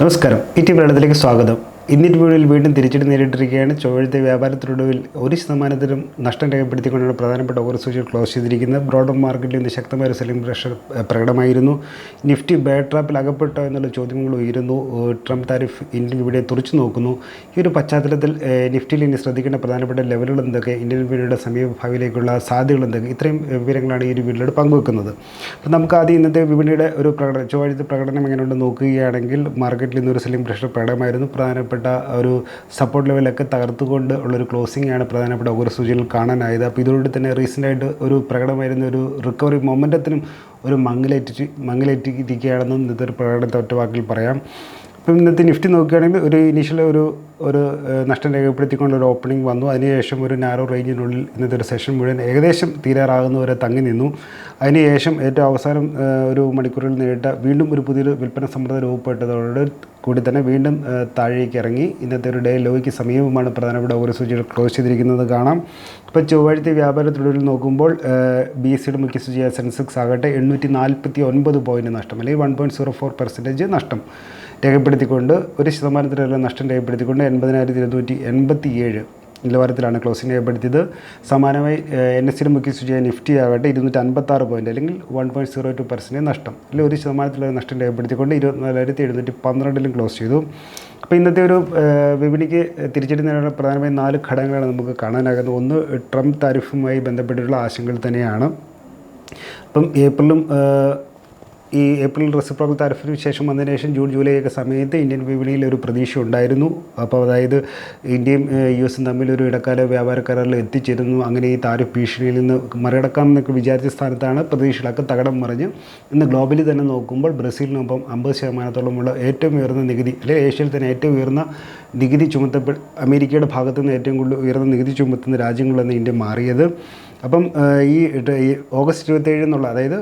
നമസ്കാരം. E T വെള്ളത്തിലേക്ക് സ്വാഗതം. ഇന്ത്യൻ വീടിൽ വീണ്ടും തിരിച്ചടി നേരിട്ടിരിക്കുകയാണ്. ചൊവ്വഴത്തെ വ്യാപാരത്തിനൊടുവിൽ ഒരു ശതമാനത്തിലും നഷ്ടം രേഖപ്പെടുത്തിക്കൊണ്ടാണ് പ്രധാനപ്പെട്ട ഓവർ സൂചികൾ ക്ലോസ് ചെയ്തിരിക്കുന്നത്. ബ്രോഡർ മാർക്കറ്റിൽ ഇന്ന് ശക്തമായ ഒരു സെല്ലിംഗ് പ്രഷർ പ്രകടമായിരുന്നു. നിഫ്റ്റി ബേ ട്രാപ്പിൽ അകപ്പെട്ടോ എന്നുള്ള ചോദ്യങ്ങൾ ഉയരുന്നു. ട്രംപ് താരിഫ് ഇന്ത്യൻ വിപണിയെ തുറച്ചു നോക്കുന്നു. ഈ ഒരു പശ്ചാത്തലത്തിൽ നിഫ്റ്റിയിൽ ഇനി ശ്രദ്ധിക്കേണ്ട പ്രധാനപ്പെട്ട ലെവലുകൾ എന്തൊക്കെ? ഇന്ത്യൻ വിപണിയുടെ സമീപഭാവിയിലേക്കുള്ള സാധ്യതകൾ എന്തൊക്കെ? ഇത്രയും വിവരങ്ങളാണ് ഈ ഒരു വീടിനോട് പങ്കുവെക്കുന്നത് അപ്പോൾ നമുക്ക് ആദ്യം ഇന്നത്തെ വിപണിയുടെ ഒരു പ്രകടനം ചൊവ്വാഴ്ച പ്രകടനം എങ്ങനെയുണ്ട് നോക്കുകയാണെങ്കിൽ മാർക്കറ്റിൽ ഇന്നൊരു സെല്ലിംഗ് പ്രഷർ പ്രകടമായിരുന്നു. പ്രധാനപ്പെട്ട ഒരു സപ്പോർട്ട് ലെവലൊക്കെ തകർത്തുകൊണ്ട് ഉള്ളൊരു ക്ലോസിംഗ് ആണ് പ്രധാനപ്പെട്ട ഒരു സൂചികൾ കാണാനായത്. അപ്പോൾ ഇതോടെ തന്നെ റീസെന്റ് ആയിട്ട് ഒരു പ്രകടമായിരുന്ന ഒരു റിക്കവറി മൊമെന്റത്തിനും ഒരു മങ്ങലേറ്റി മങ്ങലേറ്റിരിക്കുകയാണെന്നും ഇന്നത്തെ ഒരു പ്രകടനത്തെ ഒറ്റ വാക്കിൽ പറയാം. ഇപ്പം ഇന്നത്തെ നിഫ്റ്റി നോക്കുകയാണെങ്കിൽ ഒരു ഇനീഷ്യൽ ഒരു ഒരു നഷ്ടം രേഖപ്പെടുത്തിക്കൊണ്ട് ഒരു ഓപ്പണിംഗ് വന്നു. അതിനുശേഷം ഒരു നാരോ റേഞ്ചിനുള്ളിൽ ഇന്നത്തെ ഒരു സെഷൻ മുഴുവൻ ഏകദേശം തീരാറാകുന്നവരെ തങ്ങി നിന്നു. അതിനുശേഷം ഏറ്റവും അവസാനം ഒരു മണിക്കൂറിൽ നേരിട്ട വീണ്ടും ഒരു പുതിയൊരു വിൽപ്പന സമ്മർദ്ദം രൂപപ്പെട്ടതോട് കൂടി തന്നെ വീണ്ടും താഴേക്ക് ഇറങ്ങി. ഇന്നത്തെ ഒരു ഡേ ലോയ്ക്ക് സമീപമാണ് പ്രധാനപ്പെട്ട ഓരോ സൂചികൾ ക്ലോസ് ചെയ്തിരിക്കുന്നത് കാണാം. ഇപ്പോൾ ചൊവ്വാഴ്ച വ്യാപാരത്തിലൊടുവിൽ നോക്കുമ്പോൾ ബി എസ് സിയുടെ മുഖ്യ സൂചിയായ സെൻസെക്സ് ആകട്ടെ എണ്ണൂറ്റി നാൽപ്പത്തി ഒൻപത് പോയിന്റ് നഷ്ടം അല്ലെങ്കിൽ one point zero four percentage നഷ്ടം. രേഖപ്പെടുത്തിക്കൊണ്ട് ഒരു ശതമാനത്തിലേറെ നഷ്ടം രേഖപ്പെടുത്തിക്കൊണ്ട് എൺപതിനായിരത്തി ഇരുന്നൂറ്റി എൺപത്തി ഏഴ് നിലവാരത്തിലാണ് ക്ലോസിംഗ് രേഖപ്പെടുത്തിയത്. സമാനമായി എൻ എസ് സിയുടെ മുഖ്യ സൂചിയായ നിഫ്റ്റി ആകട്ടെ ഇരുന്നൂറ്റി അൻപത്താറ് പോയിന്റ് അല്ലെങ്കിൽ one point zero two percentage നഷ്ടം. അല്ലെങ്കിൽ ഒരു ശതമാനത്തിലുള്ള നഷ്ടം രേഖപ്പെടുത്തിക്കൊണ്ട് ഇരുപത്തിനാലായിരത്തി എഴുന്നൂറ്റി പന്ത്രണ്ടിലും ക്ലോസ് ചെയ്തു. അപ്പോൾ ഇന്നത്തെ ഒരു വിപണിക്ക് തിരിച്ചടി നേരിടുന്ന പ്രധാനമായും നാല് ഘടകങ്ങളാണ് നമുക്ക് കാണാനാകുന്നത്. ഒന്ന് ട്രംപ് താരിഫുമായി ബന്ധപ്പെട്ടിട്ടുള്ള ആശങ്കകൾ തന്നെയാണ്. അപ്പം ഏപ്രിലും ഈ ഏപ്രിൽ റെസിപ്രോക്കൽ താരിഫിന് ശേഷം വന്നതിന് ശേഷം ജൂൺ ജൂലൈ ഒക്കെ സമയത്ത് ഇന്ത്യൻ വിപണിയിൽ ഒരു പ്രതീക്ഷ ഉണ്ടായിരുന്നു. അപ്പോൾ അതായത് ഇന്ത്യയും യു എസും തമ്മിൽ ഒരു ഇടക്കാല വ്യാപാര കരാറിൽ എത്തിച്ചേരുന്നു. അങ്ങനെ ഈ താരിഫ് ഭീഷണിയിൽ നിന്ന് മറികടക്കാം എന്നൊക്കെ വിചാരിച്ച സ്ഥാനത്താണ് പ്രതീക്ഷകളൊക്കെ തകടം മറിഞ്ഞ്. ഇന്ന് ഗ്ലോബലി തന്നെ നോക്കുമ്പോൾ ബ്രസീലിനൊപ്പം അമ്പത് ശതമാനത്തോളമുള്ള ഏറ്റവും ഉയർന്ന നികുതി അല്ലെങ്കിൽ ഏഷ്യയിൽ തന്നെ ഏറ്റവും ഉയർന്ന നികുതി ചുമത്തപ്പെ അമേരിക്കയുടെ ഭാഗത്തു നിന്ന് ഏറ്റവും കൂടുതൽ ഉയർന്ന നികുതി ചുമത്തുന്ന രാജ്യങ്ങളെന്ന് ഇന്ത്യ മാറിയത്. അപ്പം ഈ ഓഗസ്റ്റ് ഇരുപത്തേഴ് എന്നുള്ള അതായത്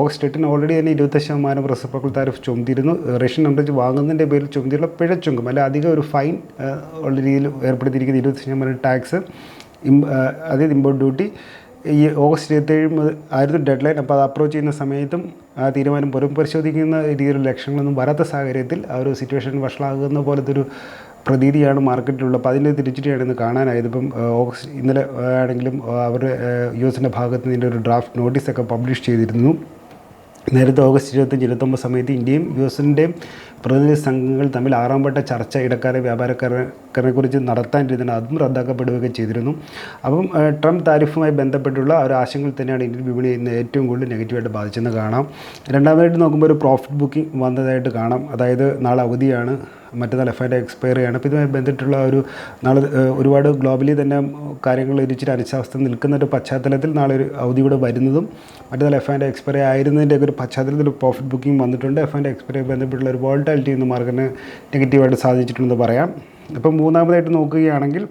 ഓഗസ്റ്റ് എട്ടിന് ഓൾറെഡി തന്നെ ഇരുപത്തി ശതമാനം റെസിപ്രോക്കൽ താരിഫ് ചുമത്തിയിരുന്നു. റഷ്യൻ നമ്പറേജ് വാങ്ങുന്നതിന്റെ പേരിൽ ചുമത്തിയുള്ള പിഴച്ചുങ്കം അല്ല അധികം ഒരു ഫൈൻ ഉള്ള രീതിയിൽ ഏർപ്പെടുത്തിയിരിക്കുന്ന ഇരുപത്തി ശതമാനം ടാക്സ് അതായത് ഇമ്പോർട്ട് ഡ്യൂട്ടി ഈ ഓഗസ്റ്റ് ഇരുപത്തേഴ് ആയിരുന്നു ഡെഡ് ലൈൻ അപ്പോൾ അത് അപ്രോച്ച് ചെയ്യുന്ന സമയത്തും ആ തീരുമാനം പുനഃപരിശോധിക്കുന്ന രീതിയിലുള്ള ലക്ഷ്യങ്ങളൊന്നും വരാത്ത സാഹചര്യത്തിൽ ആ ഒരു സിറ്റുവേഷൻ വഷളാകുന്ന പോലത്തെ ഒരു പ്രതീതിയാണ് മാർക്കറ്റിലുള്ളത്. അപ്പോൾ അതിന്റെ തിരിച്ചടിയാണ് ഇന്ന് കാണാനായത്. ഇപ്പം ഓഗസ്റ്റ് ഇന്നലെ ആണെങ്കിലും അവർ യു എസിന്റെ ഭാഗത്ത് നിന്നിന്റെ ഒരു ഡ്രാഫ്റ്റ് നോട്ടീസൊക്കെ പബ്ലിഷ് ചെയ്തിരുന്നു. നേരത്തെ ഓഗസ്റ്റ് ഇരുപത്തഞ്ച് ഇരുപത്തൊമ്പത് സമയത്ത് ഇന്ത്യയും യു എസിന്റെയും പ്രതിനിധി സംഘങ്ങൾ തമ്മിൽ ആറാം വട്ട ചർച്ച ഇടക്കാരെ വ്യാപാരക്കാരെ കുറിച്ച് നടത്താനിരുന്നത് അതും റദ്ദാക്കപ്പെടുകയൊക്കെ ചെയ്തിരുന്നു. അപ്പം ട്രംപ് താരിഫുമായി ബന്ധപ്പെട്ടുള്ള ഒരു ആശങ്കകൾ തന്നെയാണ് ഇന്ത്യൻ വിപണി ഇന്ന് ഏറ്റവും കൂടുതൽ നെഗറ്റീവായിട്ട് ബാധിച്ചെന്ന് കാണാം. രണ്ടാമതായിട്ട് നോക്കുമ്പോൾ ഒരു പ്രോഫിറ്റ് ബുക്കിംഗ് വന്നതായിട്ട് കാണാം. അതായത് നാളെ അവധിയാണ്. മറ്റന്നാൾ എഫ് ഐന്റെ എക്സ്പയർ ചെയ്യുകയാണ് അപ്പോൾ ഇതുമായി ബന്ധപ്പെട്ടുള്ള ഒരു നാളെ ഒരുപാട് ഗ്ലോബലി തന്നെ കാര്യങ്ങൾ ഇരിച്ചിട്ട് അനിശ്ചാവസ്ഥ നിൽക്കുന്ന ഒരു പശ്ചാത്തലത്തിൽ നാളെ ഒരു അവധി കൂടെ വരുന്നതും മറ്റന്നാൾ എഫ് ഐന്റെ എക്സ്പയർ ആയിരുന്നതിന്റെ ഒരു പശ്ചാത്തലത്തിൽ പ്രോഫിറ്റ് ബുക്കിംഗ് വന്നിട്ടുണ്ട്. എഫ് ഐന്റെ എക്സ്പയറി ബന്ധപ്പെട്ടുള്ള ഒരു വോൾട്ടാലിറ്റി ഇന്ന് മാർക്കറ്റിന് നെഗറ്റീവായിട്ട് സാധിച്ചിട്ടുണ്ടെന്ന് പറയാം. അപ്പം മൂന്നാമതായിട്ട് നോക്കുകയാണെങ്കിൽ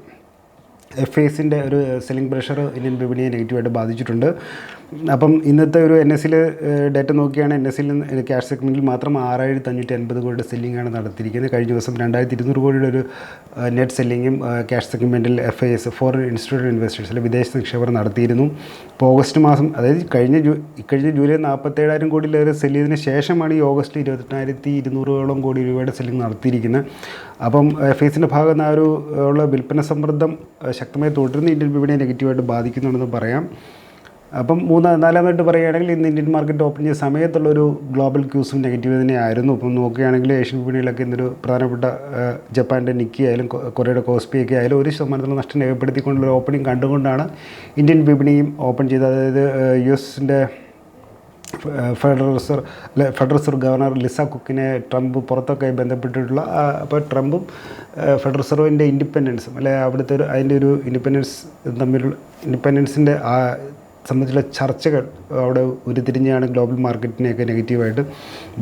എഫ് എസിന്റെ ഒരു സെല്ലിംഗ് പ്രഷർ ഇന്ത്യൻ വിപണിയെ നെഗറ്റീവായിട്ട് ബാധിച്ചിട്ടുണ്ട്. അപ്പം ഇന്നത്തെ ഒരു എൻ എസ് സിയിൽ ഡേറ്റ നോക്കിയാണ് എൻ എസ് സിയിൽ ക്യാഷ് സെഗ്മെന്റിൽ മാത്രം ആറായിരത്തി അഞ്ഞൂറ്റി അൻപത് കോടിയുടെ സെല്ലിങ്ങാണ് നടത്തിയിരിക്കുന്നത്. കഴിഞ്ഞ ദിവസം രണ്ടായിരത്തി ഇരുന്നൂറ് കോടിയുടെ ഒരു നെറ്റ് സെല്ലിങ്ങും ക്യാഷ് സെഗ്മെന്റിൽ F I S foreign institute investors അല്ലെങ്കിൽ വിദേശ നിക്ഷേപർ നടത്തിയിരുന്നു. ഇപ്പോൾ ഓഗസ്റ്റ് മാസം അതായത് കഴിഞ്ഞ ജൂ കഴിഞ്ഞ ജൂലൈ നാൽപ്പത്തേഴായിരം കോടിയിലേറെ സെല്ല് ചെയ്തതിന് ശേഷമാണ് ഈ ഓഗസ്റ്റ് ഇരുപത്തെട്ടായിരത്തി ഇരുന്നൂറോളം കോടി രൂപയുടെ സെല്ലിംഗ് നടത്തിയിരിക്കുന്നത്. അപ്പം എഫ് എസിന്റെ ഭാഗത്ത് ആ ഒരു ഉള്ള വിൽപ്പന സമ്മർദ്ദം ശക്തമായി തുടരുന്ന. ഇന്ത്യൻ വിപണിയെ നെഗറ്റീവായിട്ട് ബാധിക്കുന്നുണ്ടെന്ന് പറയാം. അപ്പം മൂന്ന് നാലാമതായിട്ട് പറയുകയാണെങ്കിൽ ഇന്ന് ഇന്ത്യൻ മാർക്കറ്റ് ഓപ്പൺ ചെയ്ത സമയത്തുള്ളൊരു ഗ്ലോബൽ ക്യൂസും നെഗറ്റീവ് തന്നെയായിരുന്നു. ഇപ്പം നോക്കുകയാണെങ്കിൽ ഏഷ്യൻ വിപണിയിലൊക്കെ ഇന്നൊരു പ്രധാനപ്പെട്ട ജപ്പാന്റെ നിക്കി ആയാലും കൊറിയയുടെ കോസ്പി ഒക്കെ ആയാലും ഒരു ശതമാനത്തിലുള്ള നഷ്ടം രേഖപ്പെടുത്തിക്കൊണ്ടുള്ള ഓപ്പണിംഗ് കണ്ടുകൊണ്ടാണ് ഇന്ത്യൻ വിപണിയും ഓപ്പൺ ചെയ്തത്. അതായത് യു എസിന്റെ federal reserve federal reserve governor Lisa കുക്കിനെ Trump പുറത്തൊക്കെ ബന്ധപ്പെട്ടിട്ടുള്ള അപ്പോൾ ട്രംപും ഫെഡറൽ റിസർവിന്റെ ഇൻഡിപെൻഡൻസും അല്ലെ അവിടുത്തെ ഒരു അതിന്റെ ഒരു ഇൻഡിപെൻഡൻസ് തമ്മിലുള്ള ഇൻഡിപെൻഡൻസിന്റെ ആ സംബന്ധിച്ചുള്ള ചർച്ചകൾ അവിടെ ഉരുത്തിരിഞ്ഞാണ് ഗ്ലോബൽ മാർക്കറ്റിനെയൊക്കെ നെഗറ്റീവായിട്ട്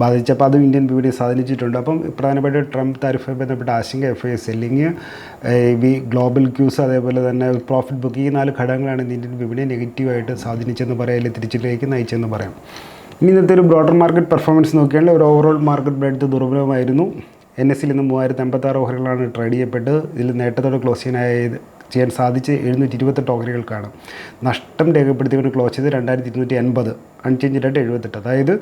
ബാധിച്ചത്. അപ്പോൾ അതും ഇന്ത്യൻ വിപണിയെ സ്വാധീനിച്ചിട്ടുണ്ട്. അപ്പം പ്രധാനപ്പെട്ട ട്രംപ് താരിഫുമായി ബന്ധപ്പെട്ട ആശങ്ക എഫ് ഐ സെല്ലിങ് വി ഗ്ലോബൽ ക്യൂസ് അതേപോലെ തന്നെ പ്രോഫിറ്റ് ബുക്ക് ഈ നാല് ഘടകങ്ങളാണ് ഇന്ത്യൻ വിപണിയെ നെഗറ്റീവായിട്ട് സ്വാധീനിച്ചെന്ന് പറയാം അല്ലെങ്കിൽ തിരിച്ചിലേക്ക് നയിച്ചെന്ന് പറയാം. ഇനി ഇന്നത്തെ ഒരു ബ്രോഡർ മാർക്കറ്റ് പെർഫോമൻസ് നോക്കിയാൽ ഒരു ഓവറോൾ മാർക്കറ്റ് ബ്രെഡ് ദുർബലമായിരുന്നു. എൻ എസ് സിയിൽ നിന്ന് മൂവായിരത്തി അമ്പത്താറ് ഓഹരികളാണ് ട്രേഡ് ചെയ്യപ്പെട്ടത്. ഇതിൽ നേട്ടത്തോടെ ക്ലോസ് ചെയ്യാനായത് ചെയ്യാൻ സാധിച്ച് എഴുന്നൂറ്റി ഇരുപത്തെട്ട് ഓഹരികൾക്കാണ് നഷ്ടം രേഖപ്പെടുത്തിക്കൊണ്ട് ക്ലോസ് ചെയ്ത് രണ്ടായിരത്തി ഇരുന്നൂറ്റി എൺപത് അൺചേഞ്ചായിട്ട് എഴുപത്തെട്ട്. അതായത്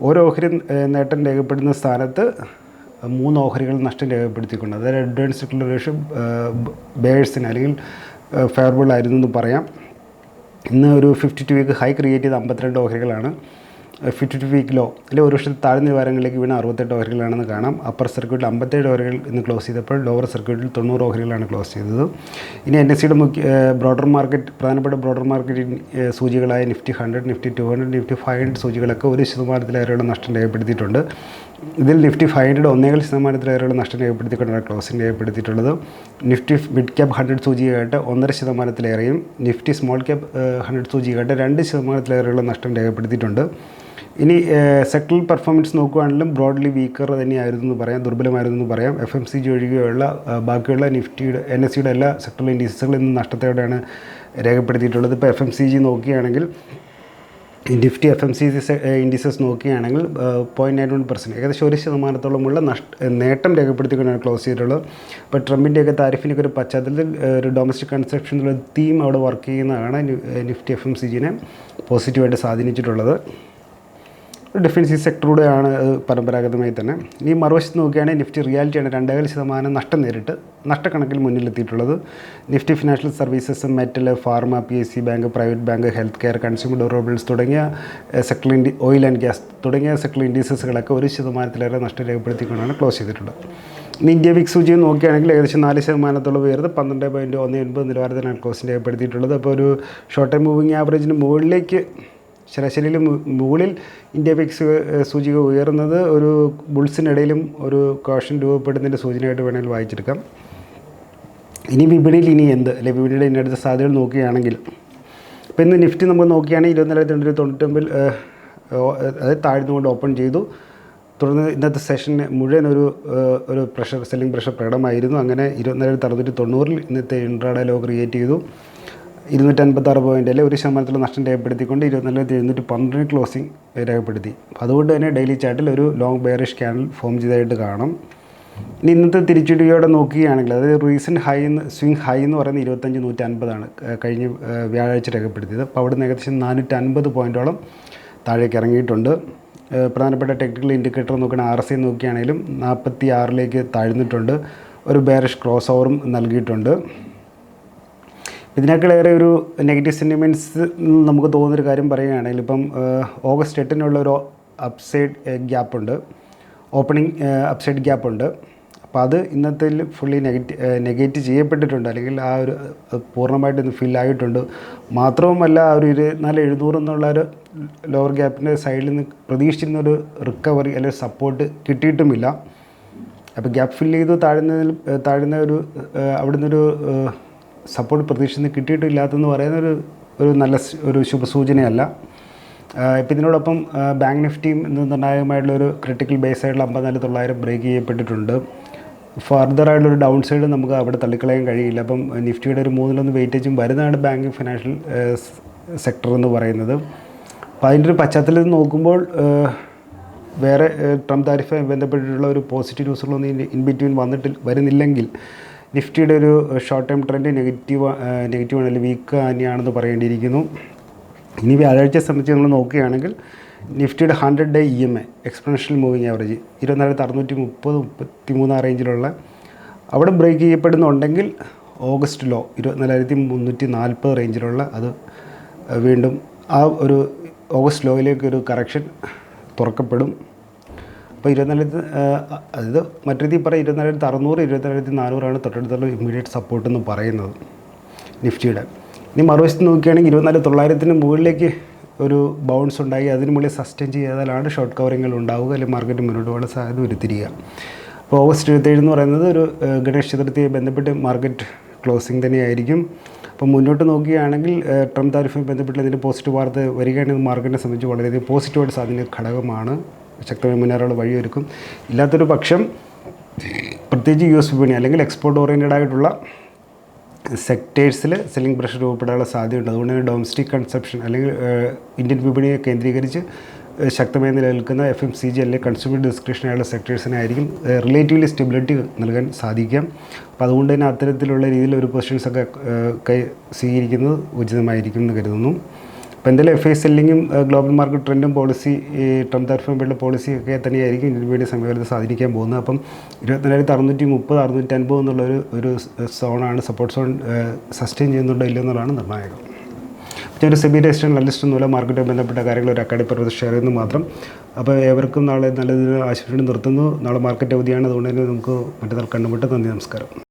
ഓരോ ഓഹരി നേട്ടം രേഖപ്പെടുന്ന സ്ഥാനത്ത് മൂന്ന് ഓഹരികൾ നഷ്ടം രേഖപ്പെടുത്തിക്കൊണ്ട് അതായത് അഡ്വാൻസ് ഡിക്ലറേഷൻ ബേഴ്സിന് അല്ലെങ്കിൽ ഫെയർബിൾ ആയിരുന്നു എന്ന് പറയാം. ഇന്ന് ഒരു fifty two week high create ചെയ്ത അമ്പത്തിരണ്ട് ഓഹരികളാണ്. ഫിഫ്റ്റി ടു വീക്ക് ലോ അല്ലെങ്കിൽ ഒരു വർഷത്തിൽ താഴ്ന്ന നിലവാരങ്ങളിലേക്ക് വീണ അറുപത്തെട്ട് ഓഹരികളാണെന്ന് കാണാം. അപ്പർ സർക്യൂട്ടിൽ അമ്പത്തേഴ് ഓഹരികൾ ഇന്ന് ക്ലോസ് ചെയ്തപ്പോൾ ലോവർ സർക്യൂട്ടിൽ തൊണ്ണൂറ് ഓഹരികളാണ് ക്ലോസ് ചെയ്തത്. ഇനി എൻ എസ് സിയുടെ മുഖ്യ ബ്രോഡർ മാർക്കറ്റ് പ്രധാനപ്പെട്ട broader market സൂചികളായ Nifty hundred Nifty two hundred Nifty five hundred സൂചികളൊക്കെ ഒരു ശതമാനത്തിലേറെയുള്ള നഷ്ടം രേഖപ്പെടുത്തിയിട്ടുണ്ട്. ഇതിൽ നിഫ്റ്റി ഫൈവ് ഹൺഡ്രഡ് ഒന്നേകാൽ ശതമാനത്തിലേറെയുള്ള നഷ്ടം രേഖപ്പെടുത്തിക്കൊണ്ടാണ് ക്ലോസിംഗ് രേഖപ്പെടുത്തിയിട്ടുള്ളത്. നിഫ്റ്റി മിഡ് ക്യാപ് ഹൺഡ്രഡ് സൂചികയായിട്ട് ഒന്നര ശതമാനത്തിലേറെയും നിഫ്റ്റി സ്മോൾ ക്യാപ് ഹൺഡ്രഡ് സൂചികയായിട്ട് രണ്ട് ശതമാനത്തിലേറെയുള്ള നഷ്ടം രേഖപ്പെടുത്തിയിട്ടുണ്ട്. ഇനി സെക്ടറൽ പെർഫോമൻസ് നോക്കുകയാണെങ്കിലും ബ്രോഡ്ലി വീക്കർ തന്നെയായിരുന്നു എന്ന് പറയാം ദുർബലമായിരുന്നു എന്ന് പറയാം. എഫ് എം സി ജി ഒഴികെയുള്ള ബാക്കിയുള്ള നിഫ്റ്റിയുടെ എൻ എസ് സിയുടെ എല്ലാ സെക്ടറൽ ഇൻഡീസുകളിൽ ഇന്ന് നഷ്ടത്തോടെയാണ് രേഖപ്പെടുത്തിയിട്ടുള്ളത്? ഇപ്പോൾ എഫ് എം സി ജി നോക്കുകയാണെങ്കിൽ Nifty F M C indices നോക്കുകയാണെങ്കിൽ പോയിന്റ് നയൻ വൺ പെർസെന്റ് ഏകദേശം ഒരു ശതമാനത്തോളമുള്ള നഷ്ട നേട്ടം രേഖപ്പെടുത്തിക്കൊണ്ടാണ് ക്ലോസ് ചെയ്തിട്ടുള്ളത്. ഇപ്പോൾ ട്രംപിന്റെയൊക്കെ താരിഫിനൊക്കെ ഒരു പശ്ചാത്തലത്തിൽ ഒരു ഡൊമസ്റ്റിക് കൺസ്ട്രക്ഷൻ എന്നുള്ള തീം അവിടെ വർക്ക് ചെയ്യുന്നതാണ് നിഫ്റ്റി എഫ് എം സി ജിനെ പോസിറ്റീവായിട്ട് സ്വാധീനിച്ചിട്ടുള്ളത്. ഡിഫൻസീവ് സെക്ടറിലൂടെയാണ് പരമ്പരാഗതമായി തന്നെ. ഈ മറുവശത്ത് നോക്കുകയാണെങ്കിൽ നിഫ്റ്റി റിയാലിറ്റിയാണ് രണ്ടേകാൽ ശതമാനം നഷ്ടം നേരിട്ട് നഷ്ടക്കണക്കിൽ മുന്നിലെത്തിയിട്ടുള്ളത്. Nifty financial services metal pharma P S C bank private bank health care consumer durables തുടങ്ങിയ സെക്ടർ ഇൻഡി ഓയിൽ ആൻഡ് ഗ്യാസ് തുടങ്ങിയ സെക്ടർ ഇൻഡീസസുകളൊക്കെ ഒരു ശതമാനത്തിലേറെ നഷ്ടം രേഖപ്പെടുത്തിക്കൊണ്ടാണ് ക്ലോസ് ചെയ്തിട്ടുള്ളത്. ഇനി ഇന്ത്യ വിക്സ് സൂചി നോക്കുകയാണെങ്കിൽ ഏകദേശം നാല് ശതമാനത്തോളം ഉയർന്ന് പന്ത്രണ്ട് പോയിന്റ് ഒന്ന് ഒൻപത് നിലവാരത്തിലാണ് ക്ലോസ് രേഖപ്പെടുത്തിയിട്ടുള്ളത്. അപ്പോൾ ഒരു ഷോർട്ട് ടൈം മൂവിങ് ആവറേജിന് മുകളിലേക്ക് ശരാശരിയിൽ മുകളിൽ ഇന്ത്യ പിക്സ് സൂചിക ഉയർന്നത് ഒരു ബുൾസിനിടയിലും ഒരു കോഷൻ രൂപപ്പെടുന്നതിന്റെ സൂചനയായിട്ട് വേണമെങ്കിൽ വായിച്ചെടുക്കാം. ഇനി വിപണിയിൽ ഇനി എന്ത്? അല്ലെ വിപണിയുടെ അടുത്ത സാധ്യതകൾ നോക്കുകയാണെങ്കിൽ. ഇപ്പോൾ ഇന്ന് നിഫ്റ്റി നമ്മൾ നോക്കുകയാണെങ്കിൽ ഇരുപത്തിനാലായിരത്തി തൊണ്ണൂറ്റി തൊണ്ണൂറ്റൊമ്പതിൽ അതായത് താഴ്ന്നുകൊണ്ട് ഓപ്പൺ ചെയ്തു. തുടർന്ന് ഇന്നത്തെ സെഷന് മുഴുവൻ ഒരു ഒരു പ്രഷർ സെല്ലിംഗ് പ്രഷർ പ്രകടമായിരുന്നു അങ്ങനെ ഇരുപത്തിനാലായിരത്തി അറുന്നൂറ്റി തൊണ്ണൂറിൽ ഇന്നത്തെ ഇൻട്രാഡേ ലോ ക്രിയേറ്റ് ചെയ്തു. ഇരുന്നൂറ്റൻപത്താറ് അല്ലെങ്കിൽ ഒരു ശതമാനത്തിലുള്ള നഷ്ടം രേഖപ്പെടുത്തിക്കൊണ്ട് ഇരുപത്തിനാലായിരത്തി എഴുന്നൂറ്റി പന്ത്രണ്ടിന് ക്ലോസിംഗ് രേഖപ്പെടുത്തി. അതുകൊണ്ട് തന്നെ ഡെയിലി ചാർട്ടിൽ ഒരു ലോങ് ബെയറിഷ് ക്യാനൽ ഫോം ചെയ്തതായിട്ട് കാണാം. ഇനി ഇന്നത്തെ തിരിച്ചടിയോടെ നോക്കുകയാണെങ്കിൽ അതായത് റീസെന്റ് ഹൈ എന്ന് സ്വിങ് ഹൈ എന്ന് പറയുന്നത് ഇരുപത്തഞ്ച് നൂറ്റി അൻപതാണ് കഴിഞ്ഞ വ്യാഴാഴ്ച രേഖപ്പെടുത്തിയത്. അപ്പോൾ അവിടുന്ന് ഏകദേശം നാനൂറ്റി അൻപത് പോയിന്റോളം താഴേക്ക് ഇറങ്ങിയിട്ടുണ്ട്. പ്രധാനപ്പെട്ട ടെക്നിക്കൽ ഇൻഡിക്കേറ്റർ നോക്കുകയാണെങ്കിൽ ആർ ഐ നോക്കുകയാണെങ്കിലും നാൽപ്പത്തി ആറിലേക്ക് താഴ്ന്നിട്ടുണ്ട്. ഒരു ബെയറിഷ് ക്രോസ് ഓവറും നൽകിയിട്ടുണ്ട്. ഇതിനേക്കാളേറെ ഒരു നെഗറ്റീവ് സെന്റിമെന്റ്സ് നമുക്ക് തോന്നുന്നൊരു കാര്യം പറയുകയാണെങ്കിൽ ഇപ്പം ഓഗസ്റ്റ് എട്ടിനുള്ള ഒരു അപ്സൈഡ് ഗ്യാപ്പ് ഉണ്ട്. ഓപ്പണിംഗ് അപ്സൈഡ് ഗ്യാപ്പ് ഉണ്ട്. അപ്പോൾ അത് ഇന്നത്തെ ഫുള്ളി നെഗറ്റ് നെഗറ്റ് ചെയ്യപ്പെട്ടിട്ടുണ്ട്. അല്ലെങ്കിൽ ആ ഒരു പൂർണമായിട്ട് ഇന്ന് ഫിൽ ആയിട്ടുണ്ട്. മാത്രവുമല്ല ആ ഒരു ഇരുപത്തിനാല് എഴുന്നൂറ് എന്നുള്ള ഒരു ലോവർ ഗ്യാപ്പിന്റെ സൈഡിൽ നിന്ന് പ്രതീക്ഷിക്കുന്നൊരു റിക്കവറി അല്ലെങ്കിൽ സപ്പോർട്ട് കിട്ടിയിട്ടുമില്ല. അപ്പോൾ ഗ്യാപ്പ് ഫില്ല് ചെയ്ത് താഴ്ന്നതിൽ താഴ്ന്ന ഒരു അവിടുന്ന് ഒരു സപ്പോർട്ട് പ്രതീക്ഷിച്ച് കിട്ടിയിട്ടില്ലാത്തെന്ന് പറയുന്ന ഒരു നല്ല ഒരു ശുഭസൂചനയല്ല. ഇപ്പം ഇതിനോടൊപ്പം ബാങ്ക് നിഫ്റ്റിയും ഇന്ന് നിർണായകമായിട്ടുള്ള ഒരു ക്രിട്ടിക്കൽ ബേസ് ആയിട്ടുള്ള അമ്പത്തിനാല് തൊള്ളായിരം ബ്രേക്ക് ചെയ്യപ്പെട്ടിട്ടുണ്ട്. ഫർദറായിട്ടുള്ളൊരു ഡൗൺ സൈഡ് നമുക്ക് അവിടെ തള്ളിക്കളയാൻ കഴിയില്ല. അപ്പം നിഫ്റ്റിയുടെ ഒരു മൂന്നിലൊന്ന് വെയിറ്റേജും വരുന്നതാണ് ബാങ്കിങ് ഫിനാൻഷ്യൽ സെക്ടർ എന്ന് പറയുന്നത്. അപ്പോൾ അതിന്റെ ഒരു പശ്ചാത്തലത്തിൽ നോക്കുമ്പോൾ വേറെ ട്രംപ് താരിഫുമായി ബന്ധപ്പെട്ടിട്ടുള്ള ഒരു പോസിറ്റീവ് ന്യൂസുകളൊന്നും ഇൻ ബിറ്റ്വീൻ വന്നിട്ട് വരുന്നില്ലെങ്കിൽ നിഫ്റ്റിയുടെ ഒരു ഷോർട്ട് ടേം ട്രെൻഡ് നെഗറ്റീവ് നെഗറ്റീവാണ് അല്ലെങ്കിൽ വീക്ക് തന്നെയാണെന്ന് പറയേണ്ടിയിരിക്കുന്നു. ഇനി വ്യാഴാഴ്ചയെ സംബന്ധിച്ച് നമ്മൾ നോക്കുകയാണെങ്കിൽ നിഫ്റ്റിയുടെ hundred day E M A exponential moving average ഇരുപത്തിനാലായിരത്തി അറുന്നൂറ്റി മുപ്പത് മുപ്പത്തി മൂന്ന് ആ റേഞ്ചിലുള്ള അവിടെ ബ്രേക്ക് ചെയ്യപ്പെടുന്നുണ്ടെങ്കിൽ ഓഗസ്റ്റ് ലോ ഇരുപത്തിനാലായിരത്തി മുന്നൂറ്റി നാൽപ്പത് റേഞ്ചിലുള്ള അത് വീണ്ടും ആ ഒരു ഓഗസ്റ്റ് ലോയിലേക്ക് ഒരു കറക്ഷൻ തുറക്കപ്പെടും. അപ്പോൾ ഇരുപത്തിനാലായിരത്തി അതായത് മറ്റു രീതിയിൽ പറയാം ഇരുപത്തിനാലായിരത്തി അറുന്നൂറ് ഇരുപത്തിനാലായിരത്തി നാനൂറാണ് തൊട്ടടുത്തുള്ള ഇമ്മീഡിയറ്റ് സപ്പോർട്ട് എന്ന് പറയുന്നത് നിഫ്റ്റിയുടെ. ഇനി മറുവശത്ത് നോക്കുകയാണെങ്കിൽ ഇരുപത്തിനാല് തൊള്ളായിരത്തിന് മുകളിലേക്ക് ഒരു ബൗൺസ് ഉണ്ടായി അതിന് മുകളിൽ സസ്റ്റെയിൻ ചെയ്താലാണ് ഷോർട്ട് കവറിങ്ങൾ ഉണ്ടാവുക അല്ലെങ്കിൽ മാർക്കറ്റ് മുന്നോട്ട് പോകാൻ സാധ്യത വരുത്തിരിക്കുക. അപ്പോൾ ഓഗസ്റ്റ് ഇരുപത്തേഴ് എന്ന് പറയുന്നത് ഒരു ഗണേഷ് ചതുർത്ഥിയെ ബന്ധപ്പെട്ട് മാർക്കറ്റ് ക്ലോസിംഗ് തന്നെയായിരിക്കും. അപ്പോൾ മുന്നോട്ട് നോക്കുകയാണെങ്കിൽ ട്രം ട്രംപ് താരിഫുമായി ബന്ധപ്പെട്ട് ഇതിന്റെ പോസിറ്റീവ് വാർത്ത വരികയാണെങ്കിൽ മാർക്കറ്റിനെ സംബന്ധിച്ച് വളരെയധികം പോസിറ്റീവായിട്ട് സാധ്യത ഘടകമാണ്. ശക്തമായ മുന്നേറുകൾ വഴിയൊരുക്കും. ഇല്ലാത്തൊരു പക്ഷം പ്രത്യേകിച്ച് യു എസ് വിപണി അല്ലെങ്കിൽ എക്സ്പോർട്ട് ഓറിയന്റഡ് ആയിട്ടുള്ള സെക്ടേഴ്സിൽ സെല്ലിംഗ് പ്രഷർ രൂപപ്പെടാനുള്ള സാധ്യതയുണ്ട്. അതുകൊണ്ട് തന്നെ ഡൊമസ്റ്റിക് കൺസപ്ഷൻ അല്ലെങ്കിൽ ഇന്ത്യൻ വിപണിയെ കേന്ദ്രീകരിച്ച് ശക്തമായി നിലനിൽക്കുന്ന എഫ് എം സി ജി അല്ലെങ്കിൽ കൺസ്യൂമർ ഡിസ്ക്രിപ്ഷനായുള്ള സെക്ടേഴ്സിനായിരിക്കും റിലേറ്റീവ്ലി സ്റ്റെബിലിറ്റി നൽകാൻ സാധിക്കാം. അപ്പോൾ അതുകൊണ്ട് തന്നെ അത്തരത്തിലുള്ള രീതിയിൽ ഒരു പൊസിഷൻസൊക്കെ ഒക്കെ കൈ സ്വീകരിക്കുന്നത് ഉചിതമായിരിക്കും എന്ന് കരുതുന്നു. അപ്പോൾ എന്തായാലും എഫ് ഐ സെല്ലിങ്ങും ഗ്ലോബൽ മാർക്കറ്റ് ട്രെൻഡും പോളിസി ഈ ട്രംപ് വേണ്ട പോളിസി ഒക്കെ തന്നെയായിരിക്കും ഇതിന് വേണ്ടി സമീപനത്തെ സ്വാധീനിക്കാൻ പോകുന്നത്. അപ്പം ഇരുപത്തിനായിരത്തി അറുന്നൂറ്റി മുപ്പത് അറുന്നൂറ്റി അൻപത് എന്നുള്ളൊരു ഒരു സോണാണ് സപ്പോർട്ട് സോൺ സസ്റ്റെയിൻ ചെയ്യുന്നുണ്ടോ ഇല്ലയോ എന്നുള്ളതാണ് നിർണായകം ഞാൻ ഒരു സെബി രജിസ്റ്റർ അനലിസ്റ്റ് ഒന്നുമില്ല മാർക്കറ്റുമായി ബന്ധപ്പെട്ട കാര്യങ്ങൾ ഒരു അക്കാഡി പർവത ഷെയർ ചെയ്യുന്നു മാത്രം. അപ്പോൾ ഏവർക്കും നാളെ നല്ലതിന് ആശുപത്രി നിർത്തുന്നു. നാളെ മാർക്കറ്റ് അവധിയാണ്. അതുകൊണ്ട് തന്നെ നമുക്ക് മറ്റന്നാൾ കണ്ടുമുട്ട്. നന്ദി നമസ്കാരം.